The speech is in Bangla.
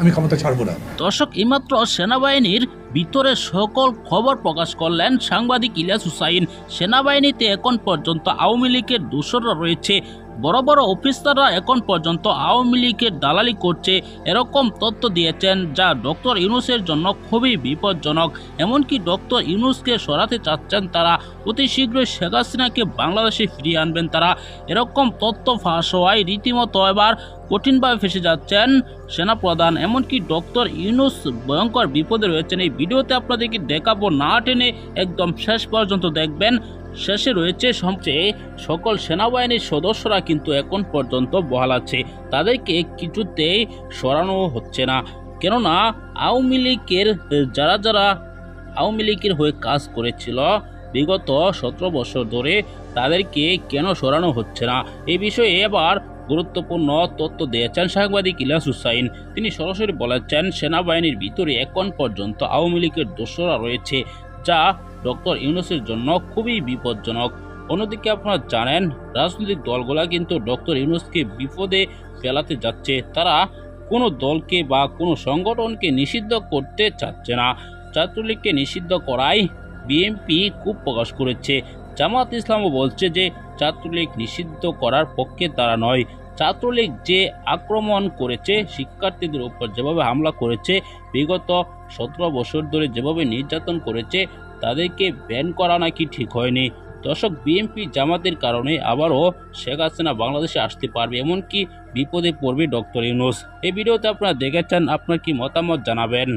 আমি ক্ষমতা ছাড়বো না। দর্শক, এইমাত্র সেনাবাহিনীর ভিতরে সকল খবর প্রকাশ করলেন সাংবাদিক ইলিয়াস হুসাইন। সেনাবাহিনীতে এখন পর্যন্ত আওয়ামী লীগের দোষররা রয়েছে। বড় বড় অফিসাররা এখন পর্যন্ত আওয়ামী লীগের দালালি করছে, এরকম তথ্য দিয়েছেন, যা ডক্টর ইউনুসের জন্য খুবই বিপজ্জনক। এমনকি ডক্টর ইউনুসকে সরাতে চাচ্ছেন তারা, অতি শীঘ্রই শেখ হাসিনাকে বাংলাদেশে ফিরিয়ে আনবেন তারা। এরকম তথ্য ফাঁস হওয়ায় রীতিমতো এবার কঠিনভাবে ফেসে যাচ্ছেন সেনাপ্রধান। এমনকি ডক্টর ইউনুস ভয়ঙ্কর বিপদে রয়েছেন। এই ভিডিওতে আপনাদেরকে দেখাবো, না টেনে একদম শেষ পর্যন্ত দেখবেন। শেষে রয়েছে সবচেয়ে সকল সেনাবাহিনীর সদস্যরা কিন্তু এখন পর্যন্ত বহাল আছে। তাদেরকে কিছুতেই সরানো হচ্ছে না। কেননা আওয়ামী লীগের, যারা যারা আওয়ামী লীগের হয়ে কাজ করেছিল বিগত সতেরো বছর ধরে, তাদেরকে কেন সরানো হচ্ছে না? এই বিষয়ে এবার গুরুত্বপূর্ণ তথ্য দিয়েছেন সাংবাদিক ইলাস হুসাইন। তিনি সরাসরি বলেছেন, সেনাবাহিনীর ভিতরে এখন পর্যন্ত আওয়ামী লীগের দোষরা রয়েছে। যা ডক্টর ইউনুসের জন্য খুবই বিপজ্জনক। অন্যদিকে আপনারা জানেন, রাজনৈতিক দলগুলা কিন্তু ডক্টর ইউনুসকে বিপদে ফেলাতে যাচ্ছে। তারা কোনো দলকে বা কোনো সংগঠনকে নিষিদ্ধ করতে চাচ্ছে না। ছাত্রলীগকে নিষিদ্ধ করায় বিএনপি খুব প্রকাশ করেছে। জামাত ইসলামও বলছে যে, ছাত্রলীগ নিষিদ্ধ করার পক্ষে তারা নয়। ছাত্রলীগ যে আক্রমণ করেছে, শিক্ষার্থীদের উপর যেভাবে হামলা করেছে, বিগত সতেরো বছর ধরে যেভাবে নির্যাতন করেছে, তাদেরকে ব্যান করা নাকি ঠিক হয়নি। দর্শক বিএনপি জামাতের কারণে আবারও শেখ হাসিনা বাংলাদেশে আসতে পারবে, এমনকি বিপদে পড়বে ডক্টর ইউনুস। এই ভিডিওতে আপনারা দেখেছেন, আপনার কি মতামত জানাবেন?